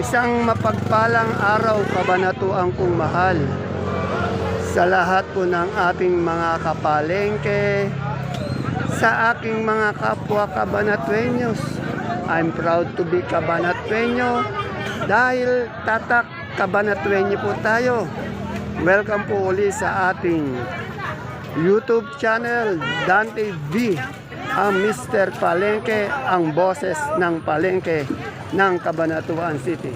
Isang mapagpalang araw kabanatuang kong mahal sa lahat po ng ating mga kapalengke, sa aking mga kapwa kabanatuenyos. I'm proud to be kabanatuenyo dahil tatak kabanatuenyo po tayo. Welcome po uli sa ating YouTube channel Dante V ang Mr. Palengke, ang boses ng Palengke ng Cabanatuan City.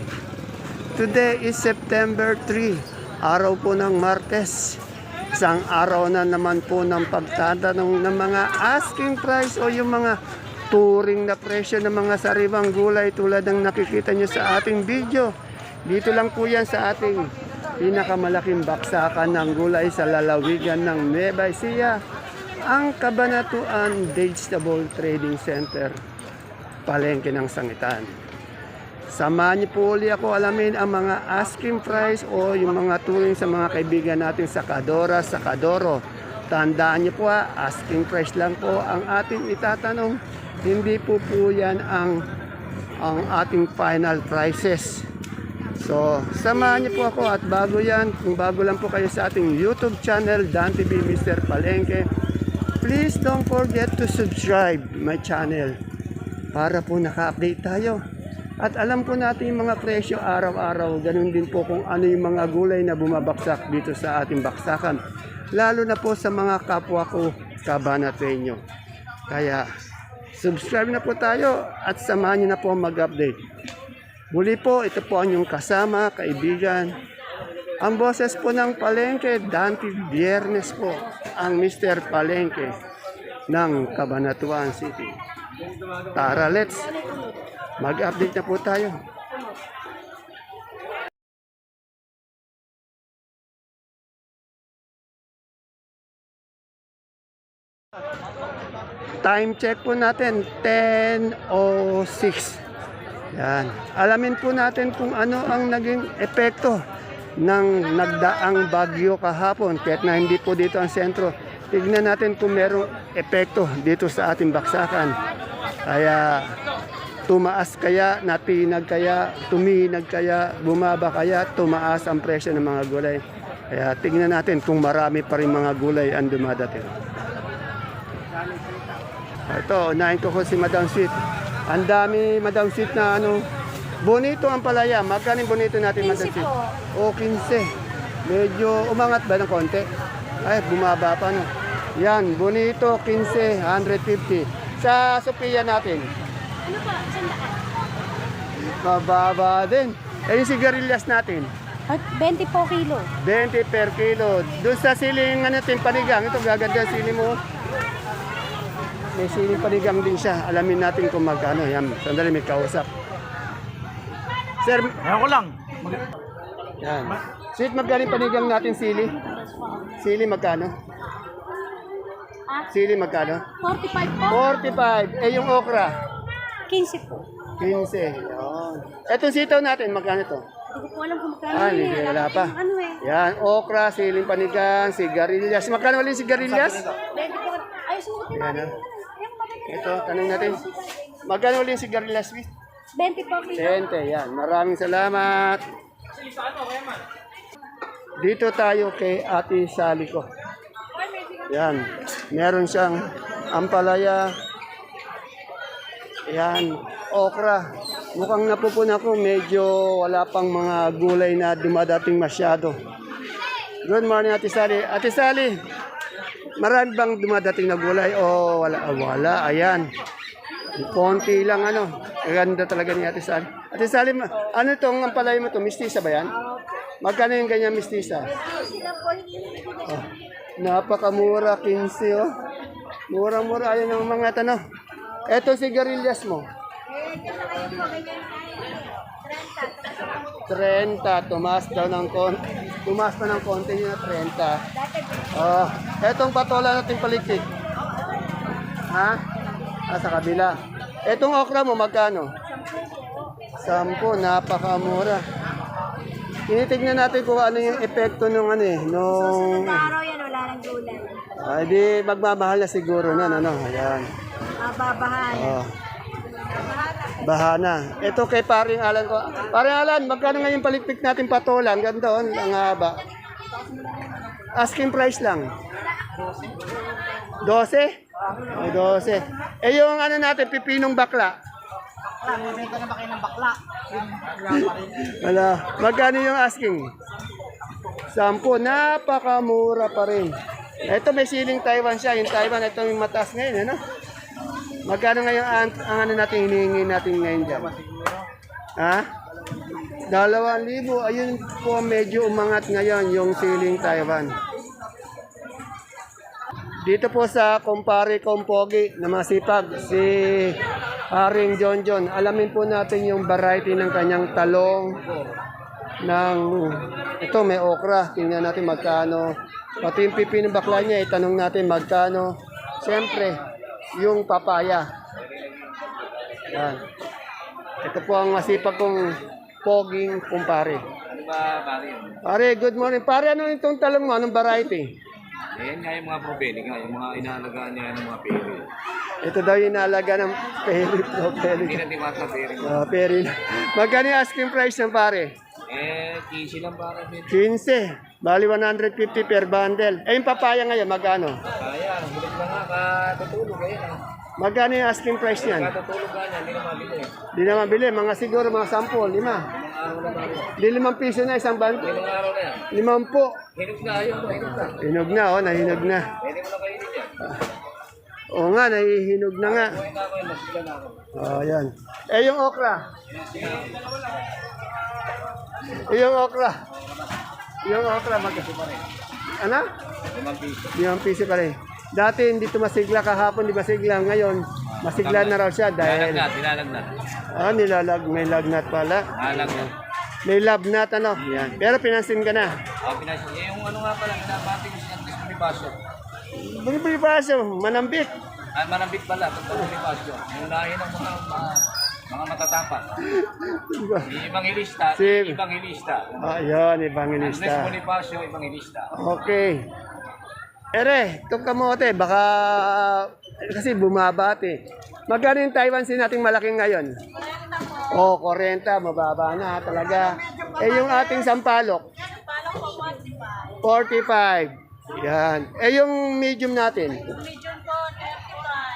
Today is September 3, araw po ng Martes. Isang araw na naman po ng pagtatanong ng mga asking price o yung mga turing na presyo ng mga sariwang gulay tulad ng nakikita nyo sa ating video. Dito lang po yan sa ating pinakamalaking baksakan ng gulay sa lalawigan ng Nueva Ecija, ang Cabanatuan Vegetable Trading Center, palengke ng sangitan. Samahan niyo po uli ako alamin ang mga asking price o yung mga turing sa mga kaibigan natin sa Kadora, sa Kadoro. Tandaan niyo po asking price lang po ang ating itatanong. Hindi po po yan ang, ang ating final prices. So, samahan niyo po ako at bago yan, kung bago lang po kayo sa ating YouTube channel, Dan TV Mr. Palengke, please don't forget to subscribe my channel para po naka-update tayo. At alam po natin yung mga presyo araw-araw, ganun din po kung ano yung mga gulay na bumabaksak dito sa ating baksakan. Lalo na po sa mga kapwa ko kabanatenyo. Kaya subscribe na po tayo at samahan niyo na po mag-update. Muli po, ito po ang inyong kasama, kaibigan. Ang boses po ng Palengke, Dante Biernes po, ang Mr. Palengke ng Cabanatuan City. Tara, let's mag-update na po tayo. Time check po natin, 10.06. Yan. Alamin po natin kung ano ang naging epekto ng nagdaang bagyo kahapon. Kahit na hindi po dito ang sentro, tignan natin kung merong epekto dito sa ating baksakan. Kaya tumaas kaya, natinag kaya, tuminag kaya, bumaba kaya, tumaas ang presyo ng mga gulay. Kaya tignan natin kung marami pa rin mga gulay ang dumadating. Ito, unahin ko po si Madam Sweet. Ang dami, Madam Sweet, na ano. Bonito ang palaya. Magkano bonito natin, Madam Sweet? O, 15. Medyo umangat ba ng konti? Ay, bumaba pa, no? Yan, bonito, 15, 150. Sa Sophia natin, Ano po? Sandaan. mababa din. Eh, yung sigarilyas natin, At 20 po kilo. 20 per kilo. Doon sa siling ano, natin, panigang, ito gaganda ang sili mo. May siling panigang din siya. Alamin natin kung magkano. Yan, sandali may kausap. Sir, Ayaw ko lang. yan. Sweet, magkano yung panigang natin sili? Sili magkano? Ah, Sili magkano? 45 po. 45. Eh, yung okra? 15 po. 15. Yun. Etong sitaw natin, magkano to? Hindi ko po alam kung magkano Ah, yun hindi, eh. wala pa. Ano eh. Yan, okra, siling panigang, sigarilyas. Magkano ulit sigarilyas? 20 po. Ay, suotin Yan, natin. ah. Ayan, bakit? Ito, tanong natin. Magkano ulit si Garlilas Sweet? 20 po kilo. 20, yan. Maraming salamat. Dito tayo kay Ate Sally ko. Yan. Meron siyang ampalaya. Yan. Okra. Mukhang napupuna ko. Medyo wala pang mga gulay na dumadating masyado. Good morning, Ate Sally. Ate Sally, marami bang dumadating na gulay o wala? Ah, wala. Ayan. Konti lang ano. Ganda talaga ni Ate Sally. Ate Sally, ano itong ampalaya mo to? Mistisa ba yan? Magkano yung ganyan mistisa? Oh, napakamura, 15 oh. Murang-mura. Ayan ang mga tanong. Eto sigarilyas mo. 30. Tumaas daw ng konti. Tumaas pa ng konti na 30. Oh, etong patola natin palikpik. Ha? Ah, sa kabila. Etong okra mo, magkano? Sampo, napakamura. Tinitignan natin kung ano yung epekto nung ano eh, nung... Araw yan, wala nang gulay. Ay, di magmamahal na siguro na, ano, ayan. Ah, babahan. Oh. Bahana. Ito kay paring Alan ko. Paring Alan, magkano ngayon palikpik natin patolan? Ganda on, ang haba. Asking price lang. 12? Ay, 12. Eh yung ano natin, pipinong bakla. Wala. Magkano yung asking? Sampo. Napakamura pa rin. Ito may siling Taiwan siya. Yung Taiwan, ito yung mataas ngayon. Ano? Magkano ngayon ang, ang ano natin hinihingi natin ngayon dyan? Ha? Dalawang libo. Ayun po medyo umangat ngayon yung siling Taiwan. Dito po sa Kumpare Kompogi na masipag, si Haring John John. Alamin po natin yung variety ng kanyang talong, ng ito may okra. Tingnan natin magkano. Pati yung pipi ng bakla niya, itanong natin magkano. Siyempre, yung papaya. Yan. Ito po ang masipag kong poging kumpare. Ano ba, Mario? Pare, good morning. Pare, ano itong talong mo? Anong variety? Ayan nga yung mga probeli nga, yung mga inaalagaan niya ng mga peri. Ito daw yung nalaga ng peri. Oh, peri. Hindi natin masa peri. Ah, peri. Magkano yung asking price ng pare? Eh, 15 lang para din. 15. Bali 150 per bundle. Eh, yung papaya ngayon, magkano? Kaya, bulit lang nga, katutulog eh. Magkano yung asking price niyan? Katutulog nga niya, hindi na mabili eh. Di na mabili. Mga siguro, mga 10, lima. Ilang araw na mabili. Di limang piso na isang bundle. Ilang araw na yan. Limampu. Hinog na, ayun po, hinog na. Hinog na, oh, nahinog na. Pwede mo na kainin yan. Oo nga, nahihinog na nga. Na na ako. Oh, yan. Eh, yung okra. Eh, yung okra. Yung okra, mag... Ano? Limang piso. Limang piso pa rin. Dati hindi ito masigla kahapon, di masigla. Ngayon, masigla na raw siya dahil Dinalagnat, dinalagnat. ah, nilalag, may lagnat pala. Nalagnat. May labnat ano. Yan. Pero pinansin ka na. Ah, pinasin. Eh, yung ano nga pala, pinapati ko siya, gusto ni Pasyo. Bumibili pa siya, manambit. Ah, manambit pala, gusto ni Pasyo. Yung unahin ng mga, mga, matatapat. Yung ibang ilista, Si- ibang ilista. Ah, yun, Andres evangelista. Bonifacio, ibang ilista. Okay. Ere, itong kamote, baka kasi bumabati. Magkano yung Taiwan sin nating malaking ngayon? Oh, 40, mababa na talaga. Eh yung ating sampalok? 45. Yan. Eh yung medium natin? Medium po,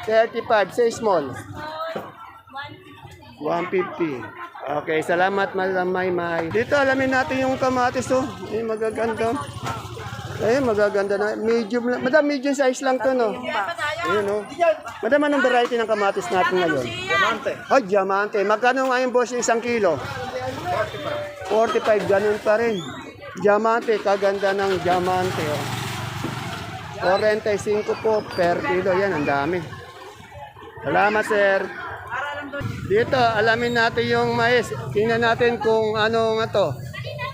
35. Say small. 150. Okay, salamat Madam Maymay. Dito alamin natin yung kamatis oh. Eh, magaganda. Eh, magaganda na. Medium lang. Madam, medium size lang to, no? Ayun, no? Madam, anong variety ng kamatis natin ngayon? Diamante. Ay, diamante. Magkano ngayon, boss, yung isang kilo? 45. 45, ganun pa rin. Diamante, kaganda ng diamante, oh. 45 po per kilo. Yan, ang dami. Salamat, sir. Dito, alamin natin yung mais. Tingnan natin kung ano nga to.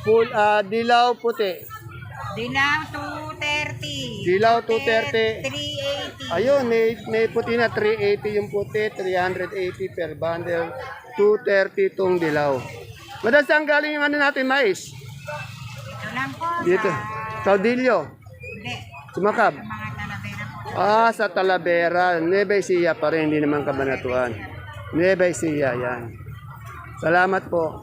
Full, ah, dilaw puti. Dilaw 230. Dilaw 230. 380. Ayun, may, may puti na 380 yung puti, 380 per bundle, 230 tong dilaw. Madam, saan galing yung ano natin, mais? Ito lang po. Dito. Caudillo, Hindi. Sumakab. Mga talavera po. Ah, sa Talavera. Nueva Ecija pa rin, hindi naman kabanatuan. Nueva Ecija, yan. Salamat po.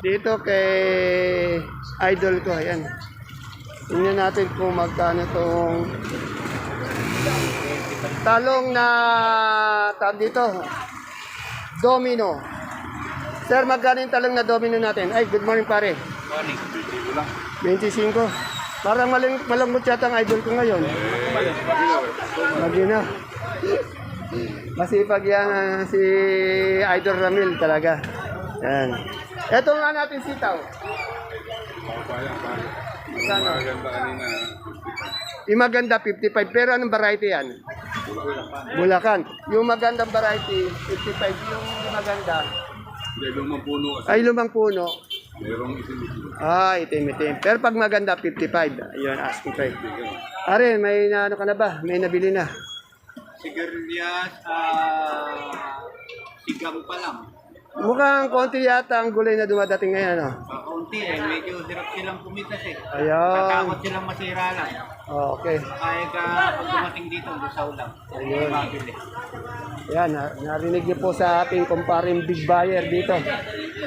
Dito kay idol ko, yan. Tingnan natin kung magkano tong talong na tag dito. Domino. Sir, magkano yung talong na domino natin? Ay, good morning pare. Morning. 25. Parang maling, malambot yata ang idol ko ngayon. Magina. Masipag yan ah, si Idol Ramil talaga. Yan. Ito nga natin sitaw. Magkano? Yung maganda 55 pero anong variety yan? Bulacan. Yung magandang variety 55 yung maganda May lumang puno ay lumang puno. Merong isin-isin. Ah, itim-itim. Pero pag maganda, 55. Ayun, asking price. Are, may na, ano ka na ba? May nabili na. Sigarilyas, ah, sigang pa lang. Mukhang konti yata ang gulay na dumadating ngayon, no? Kaunti eh, medyo hirap silang kumitas eh. Ayan. Natakot silang masira lang. Okay. Kaya ka pag dumating dito, lusaw lang. Ayun. Mabili. Yan, na- narinig niyo po sa ating kumparing big buyer dito.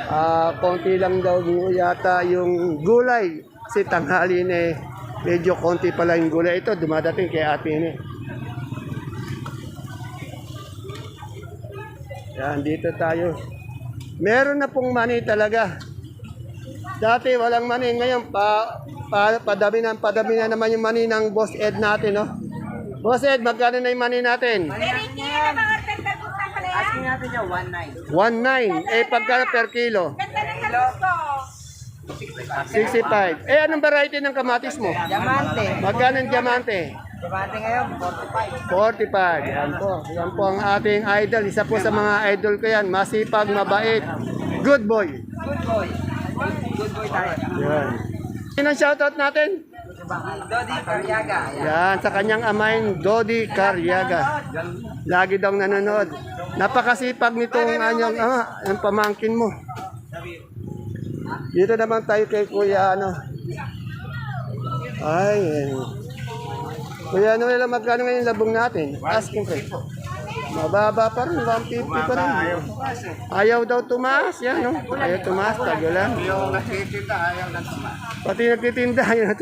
Ah, konti lang daw yata yung gulay. Si tanghali eh, medyo konti pala yung gulay ito. Dumadating kay ate ni. Yan, dito tayo. Meron na pong mani talaga. Dati walang mani, ngayon pa, pa padami na, padami na naman yung mani ng Boss Ed natin, no? Boss Ed, magkano na yung mani natin? Asking natin niya, 1.9. 1.9. Eh, pagkano per kilo? Ganda ng halos ko. 65. Eh, anong variety ng kamatis mo? Diamante. Magkano ang diamante? Diamante ngayon, 45. 45. Yan po. Yan po ang ating idol. Isa po sa mga idol ko yan. Masipag, mabait. Good boy. Good boy. Good boy tayo. Yan. Sino ang shoutout natin? Dodi Carriaga. Yan, sa kanyang amain, Dodi Carriaga. Lagi daw nanonood. Napakasipag nitong anyong, ah, ang pamangkin mo. Dito naman tayo kay Kuya, ano. Ay. Kuya, ano nila magkano ngayon labong natin? Asking price. Mababa pa rin, 150 pa rin. Ayaw daw tumaas, yan, no? Ayaw tumaas, tagulan. Yung nagtitinda, ayaw lang tumaas. Pati nagtitinda, yun.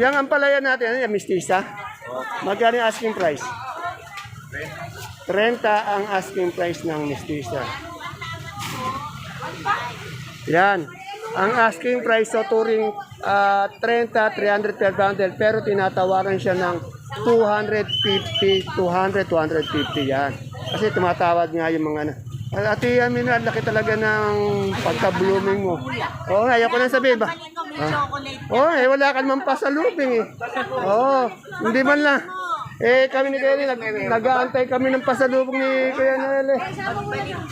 Yang ang palaya natin, ano yan, mistisa? Magkano yung asking price? 30 ang asking price ng mistisa. Yan. Ang asking price sa turing ah, 30, 300 per bundle pero tinatawaran siya ng 250, 200, 250 yan. Kasi tumatawad nga yung mga ano. Ate Amin, ang laki talaga ng pagka-blooming mo. Oo, nga, ayaw ko na sabihin ba? Ah. Oo, eh, wala ka naman pasalubing eh. Oo, hindi man lang. Eh, kami ni Kuya nag nag-aantay kami ng pasalubong ni Kuya Noel eh.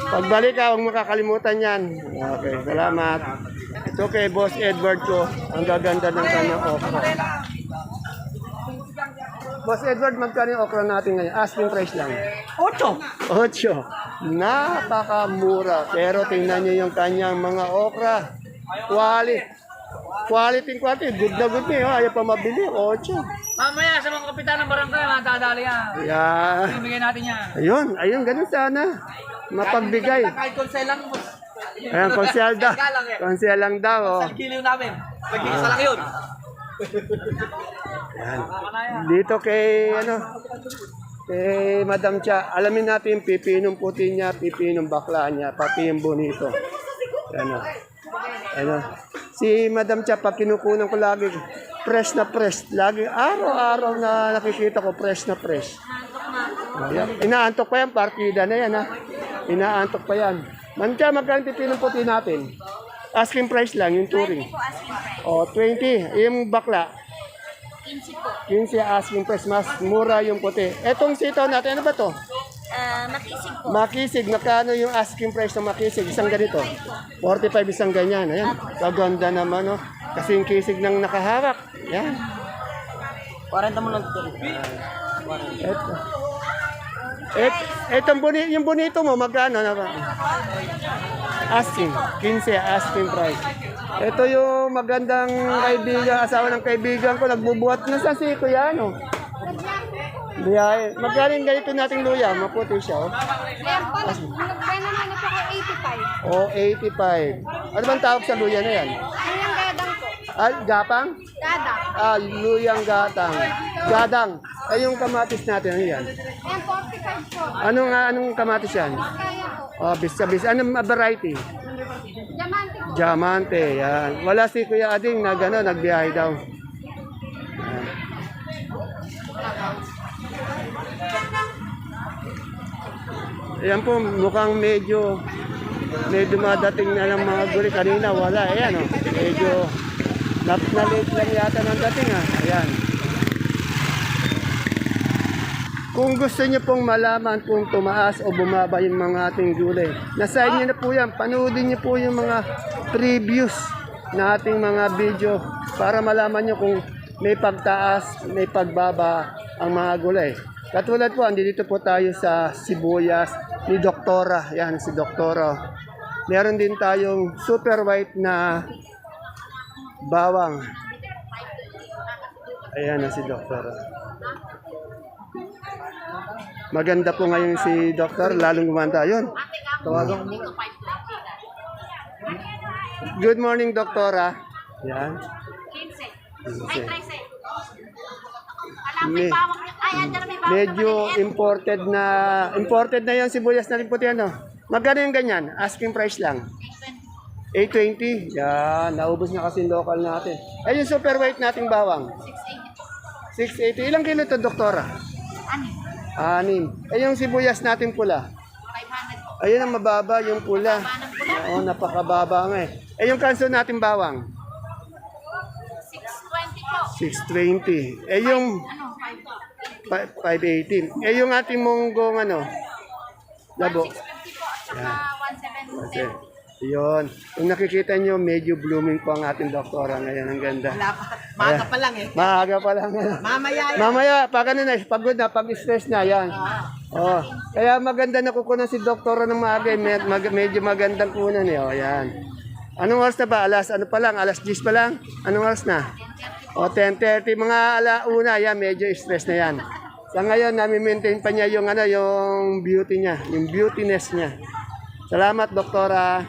Pagbalik ka, huwag makakalimutan yan. Okay, salamat. Ito kay Boss Edward ko, ang gaganda ng kanyang okra. Boss Edward, magkano yung okra natin ngayon? Asking price lang. Ocho. Ocho. Napakamura. Pero tingnan nyo yung kanyang mga okra. Quality. Quality quality. Good na good na yun. Ayaw pa mabili. Ocho. Mamaya sa mga kapitan ng barangay, matadali yan. Yeah. Bigyan natin yan. Ayun. Ayun. Ganun sana. Mapagbigay. Kahit konsel lang, Ayan. Konsyal daw. Konsyal lang daw. Oh. giliw namin. Nag-iisa lang yun. Yan. Dito kay ano kay Madam Cha, alamin natin pipinong puti niya, pipinong bakla niya, pati yung bonito. Ano? Ano? Si Madam Cha, pag kinukunan ko lagi, fresh na fresh. Lagi, araw-araw na nakikita ko, fresh na fresh. Ayan. Inaantok pa yan, partida na yan ha. Inaantok pa yan. Madam Cha, magkano pipinong puti natin? Asking price lang, yung touring. O, 20. Yung bakla, 15 asking price, mas mura yung puti. Etong sitaw natin, ano ba to? Ah, makisig po. Makisig, magkano yung asking price ng makisig? Isang ganito. 45 isang ganyan. Ayan, kaganda naman, no? Kasi yung kisig nang nakahawak. Yan. 40 mo lang Eto. Et, etong boni, yung bonito mo, magkano na ba? Asking, 15 asking price. Ito yung magandang kaibigan, asawa ng kaibigan ko, nagbubuhat na sa si Kuya, ano? Biyahe. Magkano yung ganito nating luya? Maputi siya, oh. Ayan nagbenta naman na ako 85. O, 85. Ano bang tawag sa luya na yan? Ano yung Ah, gapang? Gadang. Ah, luyang gatang. Gadang. Ay, yung kamatis natin, ano yan? Ayan, 45 po. Anong, anong kamatis yan? Kaya po. Oh, bis-bis. Anong variety? Diamante po. Diamante, yan. Wala si Kuya Ading na gano'n, nagbiyahe daw. Yan. Yan po, mukhang medyo may dumadating na ng mga guli. Kanina wala, ayan o. Medyo nap na late lang yata ng dating ah. Ayan. Kung gusto niyo pong malaman kung tumaas o bumaba yung mga ating gulay, nasa inyo na po yan. Panoodin niyo po yung mga previews na ating mga video para malaman niyo kung may pagtaas, may pagbaba ang mga gulay. Katulad po, andito po tayo sa sibuyas, ni Doktora. Yan, si Doktora. Meron din tayong super white na bawang. Ayan na si Doktora. Maganda po ngayon si Doktor, lalong gumanda. Yun, tawagan mo. Good morning, Doktora. Yan. 15. Ay, 13. Alam, Me- may. Medyo imported na, imported na yan sibuyas na rin puti ano. Magkano yung ganyan? Asking price lang. 820. Yan, naubos na kasi local natin. Eh, yung super white nating bawang. 680. Ilang kilo to, doktora? Ano? Anim. Eh, yung sibuyas nating pula. 500 po. Ayun ang mababa yung pula. Pula. Oo, napakababa nga eh. Eh, yung kanso nating bawang. 620 po. 620. Eh, yung Ano? 5 pa- 518. Eh, yung ating monggong ano? Labo. 650 po at saka 170. Yun. Kung nakikita nyo, medyo blooming po ang ating doktora ngayon. Ang ganda. Wala pa. Maaga pa lang eh. Maaga pa lang. Mamaya yan. Mamaya, pag ano na, pagod na, pag stress na, yan. Oh. Kaya maganda na kukunan si doktora ng maaga. eh. Med- mag- medyo magandang kunan eh. Oh, yan. Anong oras na ba? Alas, ano pa lang? Alas 10 pa lang? Anong oras na? O, 10.30. Mga alauna, yan, medyo stress na yan. Sa ngayon, nami-maintain pa niya yung, ano, yung beauty niya, yung beautiness niya. Salamat, doktora.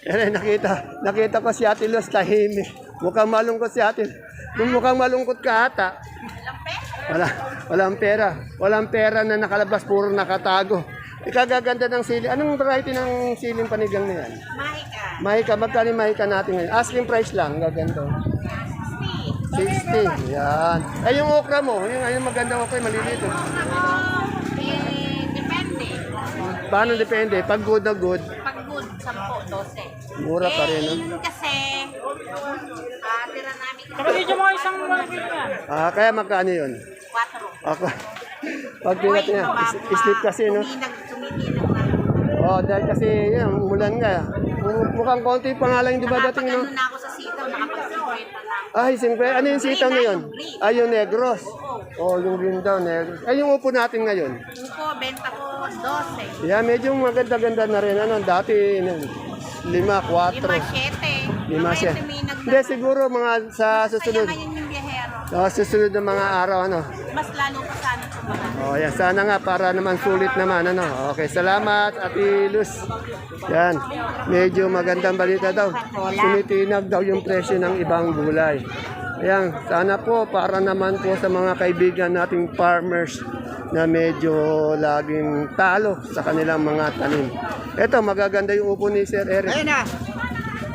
Eh, nakita, nakita ko si Ate Luz tahimik. Mukhang malungkot si Ate. Kung mukhang malungkot ka ata. Wala, walang pera. Walang pera na nakalabas, puro nakatago. Ikagaganda ng sili. Anong variety ng siling panigang na yan? Mahika. Mahika, magkano yung mahika natin ngayon? Asking price lang, gaganto. 60. Yan. Eh, yung okra mo, yung, yung magandang okra, maliliit. eh. Eh, depende. Paano depende? Pag good na good, Pag good, 10, 12. mura pa rin. No? Eh, yun kasi, ah, tira namin. Ah, kaya magkano yun? 4. Ako. Pag tinat niya, is- sleep kasi, no? Tuminag, tumitinag na. Oh, dahil kasi yan, umulan nga. Mu- Mukhang konti pa nga lang yung dumadating, no? Nakapag-ano na ako sa sitaw, nakapag-50 na. Ay, siyempre, ano yung sitaw na yun? Ay, yung negros. Oh, yung green daw, negros. Ay, yung upo natin ngayon. Yung po, benta ko 12. Yeah, medyo maganda-ganda na rin. Ano, dati, ano, lima, kwatro. 5-7. Lima siya. Tuminag na. Hindi, siguro mga sa Kaya susunod. ngayon biyahero. Sa susunod na mga araw, ano. Mas lalo pa sana tumahan. Oh, yan. Sana nga para naman sulit naman, ano. Okay, salamat, Ate Luz. Yan. Medyo magandang balita daw. Sumitinag daw yung presyo ng ibang gulay. Ayan, sana po para naman po sa mga kaibigan nating farmers na medyo laging talo sa kanilang mga tanim. Ito, magaganda yung upo ni Sir Eric. Ayun na.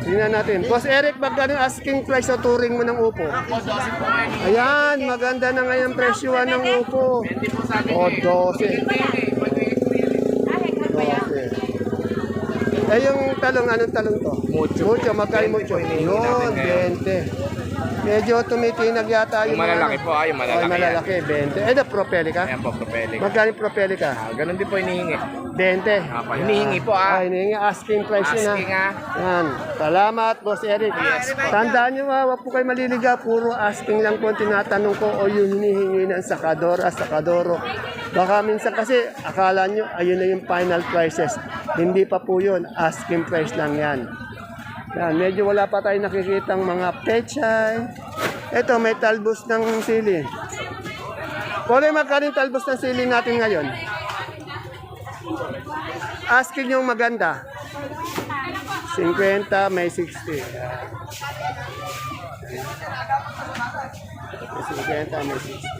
Tingnan natin. Boss Eric, magkano asking price sa touring mo ng upo? Ayan, maganda na ngayon presyuan ng upo. O, 12. 12. Eh, yung talong, anong talong to? Mucho. Mucho, magkano mucho? Yun, 20. Medyo tumitinag yata yung Yung malalaki mga- po, ah, yung malalaki Oh, malalaki, 20. Eh, na propelica? Ayan po, propelling. Magkano yung propelica? Ah, ganun din po hinihingi. 20. Ah, pa- hinihingi po, ah. Ah, hinihingi. Asking price yun, Asking, ah. Yan. Salamat, Boss Eric. Tandaan nyo, ah, wag po kayo maliliga. Puro asking lang po ang tinatanong ko o yung hinihingi ng sakadora, sakadoro. Baka minsan kasi akala nyo, ayun na yung final prices. Hindi pa po yun. Asking price lang yan. Yan, medyo wala pa tayo nakikitang mga pechay. Ito, may talbos ng sili. Kole, magkano yung talbos ng sili natin ngayon? Asking yung maganda. 50, may 60. May 50, may 60.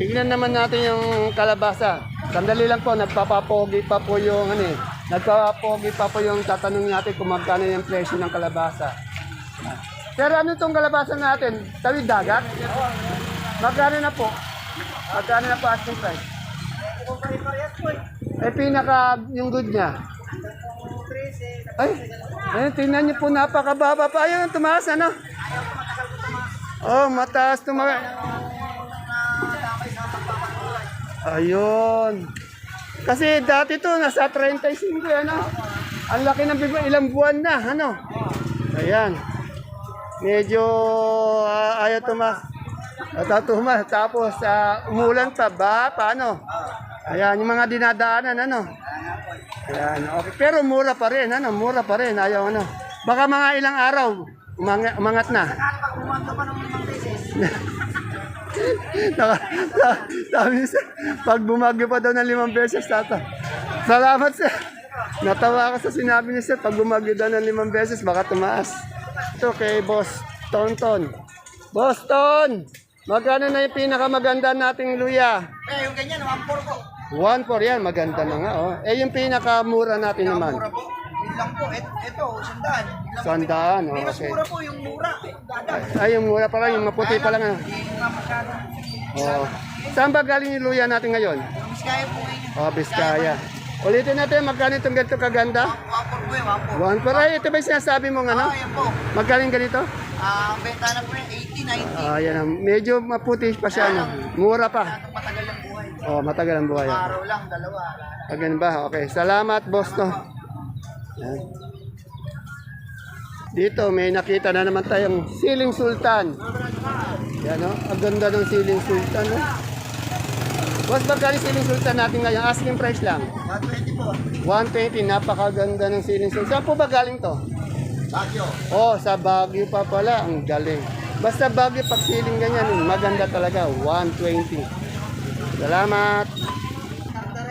Tingnan naman natin yung kalabasa. Sandali lang po, nagpapapogi pa po yung ano eh. Nagpapapogi pa po yung tatanong natin kung magkano yung presyo ng kalabasa. Pero ano itong kalabasa natin? Tawid dagat? Magkano na po? Magkano na po asking price? Eh, pinaka yung good niya. Ay, ayun, tingnan niyo po, napakababa pa. Ayun, tumaas, ano? Oh, mataas tumaas. Ayun. Kasi dati to, nasa 35, ano? Ang laki ng bigla, ilang buwan na, ano? Ayan. Medyo ah, ayaw tumas. At tumas. Tapos, ah, umulan pa ba? Paano? Ayan, yung mga dinadaanan, ano? Ayan, okay. Pero mura pa rin, ano? Mura pa rin, ayaw, ano? Baka mga ilang araw, umanga, umangat na. Naka, sa- sabi niya, pag bumagyo pa daw ng limang beses, tata. Salamat, sir. Natawa ako sa sinabi niya, sir. Pag bumagyo daw ng limang beses, baka tumaas. Ito kay Boss Tonton. Boss Ton! Magkano na yung pinakamaganda nating luya? Eh, yung ganyan, 1-4 po. 1 yan, maganda na nga. Oh. Eh, yung pinakamura natin naman. Mura po. Yun lang po. Et, ito, sandaan. Sandaan, oh, May mas okay. mura po yung mura. Ay, yung mura pa lang, yung maputi pa lang. Hindi nga masyado. Oh. Saan ba galing yung luya natin ngayon? Mas kaya po ngayon. Oh, Biskaya. Ulitin natin, magkano itong ganito kaganda? 1-4 po eh, 1-4. One per ay, ito ba yung sinasabi mong ano? Ah, yan po. Magkano ganito? Ah, ang benta na po yan, 80, 90. Ah, yan ang medyo maputi pa siya. No? Mura pa. Matagal ang buhay. Oh, matagal ang buhay. ah. Araw lang, dalawa. Ah, ganun ba? Okay. Salamat, boss, no? Yan. Dito, may nakita na naman tayong siling sultan. Yan, no? Ang ganda ng siling sultan, no? Boss, magkano siling sultan natin ngayon? Asking price lang. 120 po. 120, napakaganda ng siling sultan. Saan po ba galing to? Bagyo. Oh, sa Baguio pa pala. Ang galing. Basta Baguio pag siling ganyan, maganda talaga. 120. Salamat.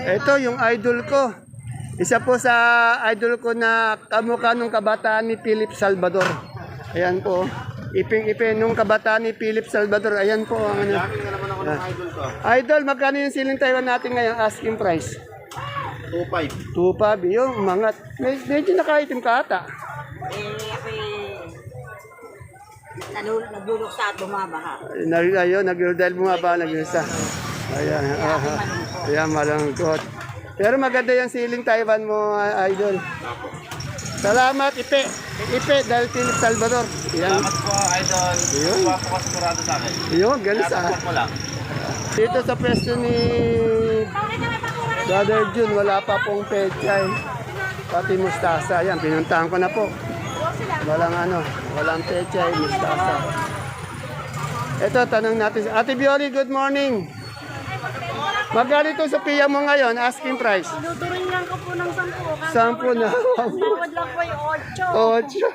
Ito yung idol ko. Isa po sa idol ko na kamukha nung kabataan ni Philip Salvador. Ayan po. Iping-ipin nung kabataan ni Philip Salvador. Ayan po ang ano. idol ko. Idol, magkano yung siling Taiwan natin ngayon? Asking price. 2.5. 2.5. Yung umangat. Med- medyo nakaitim ka ata. Eh, ako'y nanu- nagluluksa at bumabaha. Nag ayun, nag dahil bumaba nag-isa. Ayan, aha. Ayan, malangkot. Pero maganda yung siling Taiwan mo, ah, idol. Salamat, Ipe. Ipe, dahil Philip Salvador. Yan. Salamat po, idol. Yun. Kuha po ka sigurado sa akin. Yun, ganun sa... Dito sa pwesto ni Brother June, wala pa pong pechay. Pati mustasa. Yan, pinuntahan ko na po. Walang ano, walang pechay, mustasa. Ito, tanong natin. Ate Bioli, good morning. Magkano ito sa piya mo ngayon? Asking price. Tuturing lang ko po ng 10. Sampu na. Tawad lang po yung 8. Ocho.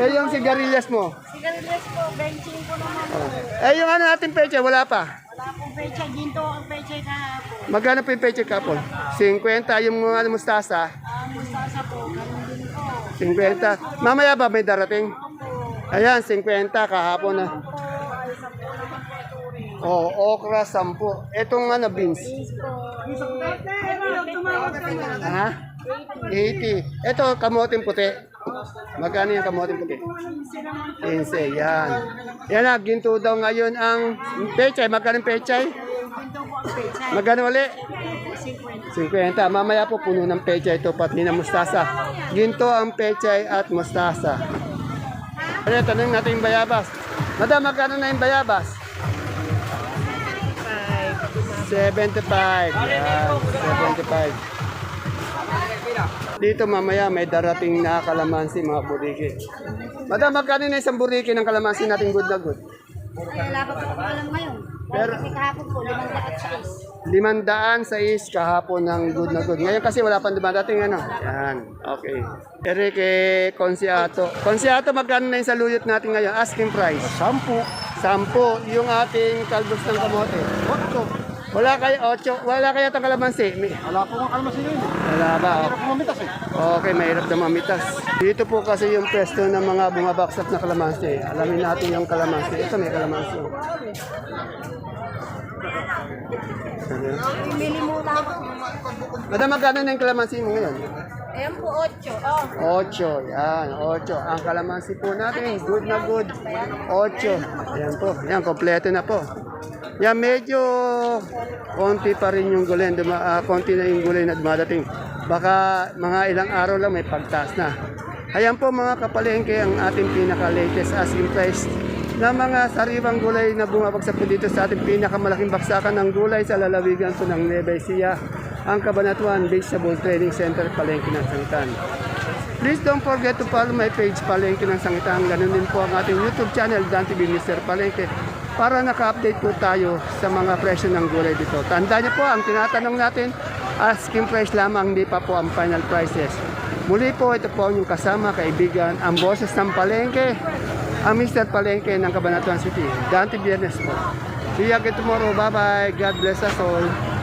Eh, yung sigarilyas mo. Sigarilyas po, benching po naman po. Eh, yung ano natin peche, wala pa. Wala pong pecha. Ginto ang pecha kahapon. Magkano po yung peche kapon? 50. Yung mga mustasa, Ang mustasa po, ganun din po. 50. Mamaya ba may darating? Ayan, 50 kahapon na. Po, ay 10 naman po turing. Oh, okra 10. Etong ano, beans. Na. Ha? 80. Ito, kamoting puti. Magkano yung kamoting puti? 15, yan. Yan na, ginto daw ngayon ang pechay. Magkano pechay? Magkano uli? 50. 50. Mamaya po puno ng pechay ito pati ng mustasa. Ginto ang pechay at mustasa. Ano, tanong natin yung bayabas. Madam, magkano na yung bayabas? 75. Yan, 75. Dito mamaya may darating na kalamansi mga buriki. Madam, magkano na isang buriki ng kalamansi natin good na good? Ay, wala pa po alam ngayon. Pero- Kasi kahapon po, limang dapat sa is. Limandaan sa is kahapon ng good na good. Ngayon kasi wala pang dumadating ano. Yan. Okay. Enrique Consiato. Consiato, magkano na yung saluyot natin ngayon? Asking price. Sampu. Sampu. Yung ating kalbos ng kamote. Otso. Wala kaya otso. Wala kaya itong kalamansi. May- Wala po ang kalmas nila. Wala ba? Kumitas eh. Okay, mahirap na mamitas. Dito po kasi yung pwesto ng mga bumabaksak na kalamansi. Alamin natin yung kalamansi. Ito may kalamansi. Ano? Pimili muna ako. Madam, magkano na yung kalamansi mo ngayon? Ayan po, 8. Oh. 8, yan, 8. Ang kalamansi po natin, good na good. 8. Yan po, yan, kompleto na po. Yan, medyo konti pa rin yung gulay, duma, ah, konti na yung gulay na dumadating. Baka mga ilang araw lang may pagtaas na. Ayan po mga kapalengke ang ating pinaka-latest asking price na mga sariwang gulay na bumabagsak dito sa ating pinakamalaking baksakan ng gulay sa lalawigan po ng Nueva Ecija, ang Cabanatuan Vegetable Trading Center, Palengke ng Sangitan. Please don't forget to follow my page Palengke ng Sangitan. Ganun din po ang ating YouTube channel, Dan TV Mr. Palengke. Para naka-update po tayo sa mga presyo ng gulay dito. Tandaan niyo po, ang tinatanong natin, asking price lamang, hindi pa po ang final prices. Muli po, ito po ang inyong kasama, kaibigan, ang boses ng palengke, ang Mr. Palengke ng Cabanatuan City. Dante Biernes po. See you again tomorrow. Bye-bye. God bless us all.